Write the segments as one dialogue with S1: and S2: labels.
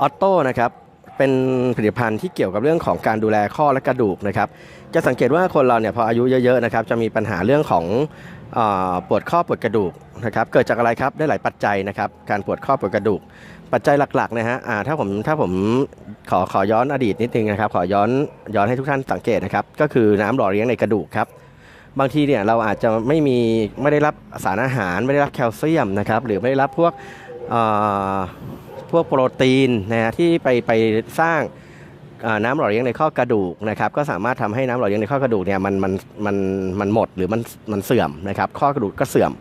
S1: ออโต้นะครับเป็นผลิตภัณฑ์ที่เกี่ยวกับเรื่องของการดูแลข้อและกระดูกนะครับ จะสังเกตว่าคนเราเนี่ยพออายุเยอะๆนะครับจะมีปัญหาเรื่องของอปวดข้อปวดกระดูกนะครับเกิดจากอะไรครับได้หลายปัจจัยนะครับการปวดข้อปวดกระดูก ปัจจัยหลักๆนะฮะถ้าผมถ้าผมขอขอย้อนอดีตนิดนึงนะครับ ขอย้อนย้อนให้ทุกท่านสังเกตนะครับก็คือน้ำหล่อเลี้ยงในกระดูกครับบางทีเนี่ยเราอาจจะไม่มีไม่ได้รับสารอาหาร ไม่ได้รับแคลเซียมนะครับหรือไม่ได้รับพวก วกโปรตีนนะฮะที่ไปไปสร้างน้ำหล่อเลี้ยงในข้อกระดูกนะครับก็สามารถทำให้น้ำหล่อเลี้ยงในข้อกระดูกเนี่ยมันมันมันมันหมดหรือมันมันเสื่อมนะครับข้อกระดูกก็เสื่อม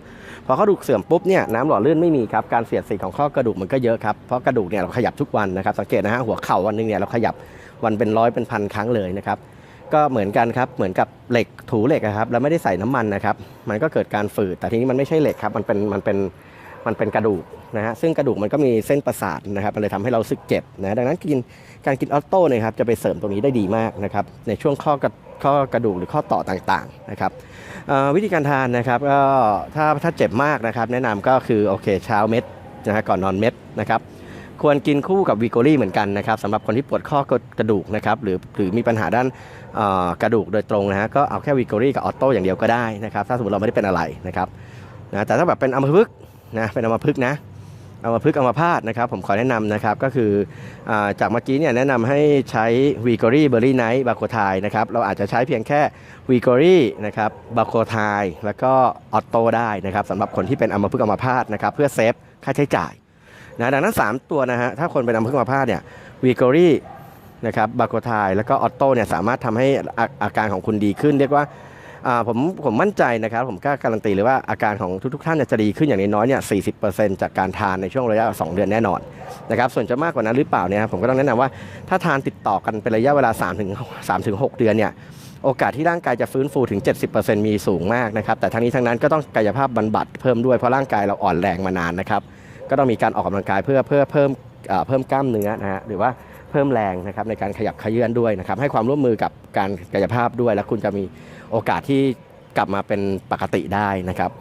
S1: พอข้อกระดูกเสื่อมปุ๊บเนี่ยน้ำหล่อลื่นไม่มีครับการเสียดสีของข้อกระดูกมันก็เยอะครับเพราะกระดูกเนี่ยเราขยับทุกวันนะครับสังเกตนะฮะหัวเข่าวันหนึงเนี่ยเราขยับวันเป็นร้อยเป็นพันครั้งเลยนะครับก็เหมือนกันครับเหมือนกับเหล็กถูเหล็กครับแล้วไม่ได้ใส่น้ำมันนะครับมันก็เกิดการฝืดแต่ทีนี้มันไม่ใช่เหล็กครับมันเป็นมันเป็น มันเป็นกระดูกนะฮะซึ่งกระดูกมันก็มีเส้นประสาทนะครับมันเลยทำให้เราสึกเจ็บนะดังนั้นกินการกินออโต้เนี่ยครับจะไปเสริมตรงนี้ได้ดีมากนะครับในช่วงข้อกระข้อกระดูกหรือข้อต่อต่างๆนะครับวิธีการทานนะครับก็ถ้าถ้าเจ็บมากนะครับ แนะนำก็คือโอเคเช้าเม็ดนะฮะก่อนนอนเม็ดนะครับควรกินคู่กับวีโกลี่เหมือนกันนะครับสำหรับคนที่ปวดข้อกระดูกนะครับหรือหรือมีปัญหาด้านกระดูกโดยตรงนะฮะก็เอาแค่วีโกลี่กับออโต้อย่างเดียวก็ได้นะครับถ้าสมมติเราไม่ได้เป็นอะไรนะครับนะแต่ถ้าแบบเป็นอัมพฤกษ์ นะเป็นอัมพฤกษ์นะอัมพฤกษ์อัมพาตนะครับ ผมขอแนะนำนะครับก็คืออาจากเมื่อกี้เนี่ยแนะนำให้ใช้วีโกลี่เบอร์รี่ไนท์บาโคไทนะครับเราอาจจะใช้เพียงแค่วีโกลี่นะครับบาโคไทแล้วก็ออโต้ได้นะครับสำหรับคนที่เป็นอัมพฤกษ์อัมพาตนะครับเพื่อเซฟค่าใช้จ่ายนะดังนั้น 3 ตัวนะฮะถ้าคนเป็นอัมพฤกษ์อัมพาตเนี่ยวีกอรี่นะครับบาโคไทแล้วก็ออโต้เนี่ยสามารถทำให้อาอาการของคุณดีขึ้น เรียกว่า ผมผมมั่นใจนะครับ ผมกล้าการันตีเลยว่าอาการของทุกๆท่านจะดีขึ้นอย่างน้อยเนี่ย40%จากการทานในช่วงระยะ 2 เดือนแน่นอนนะครับส่วนจะมากกว่านั้นหรือเปล่าเนี่ยผมก็ต้องแนะนำว่าถ้าทานติดต่อกันเป็นระยะเวลา3ถึง3ถึง6เดือนเนี่ยโอกาสที่ร่างกายจะฟื้นฟูถึง 70%มีสูงมากนะครับแต่ทั้งนี้ทั้งนั้นก็ต้องกายภาพบำบัดเพิ่มด้วยเพราะร่างกายเราอ่อนแรงมานานนะครับก็ต้องมีการออกกำลังกายเพื่อเพื่อเพิ่มเพิ่มกล้ามเนื้อนะฮะหรือว่า เพิ่มแรงนะครับในการขยับขยื่นด้วยนะครับให้ความร่วมมือกับการกายภาพด้วย แล้วคุณจะมีโอกาสที่กลับมาเป็นปกติได้นะครับ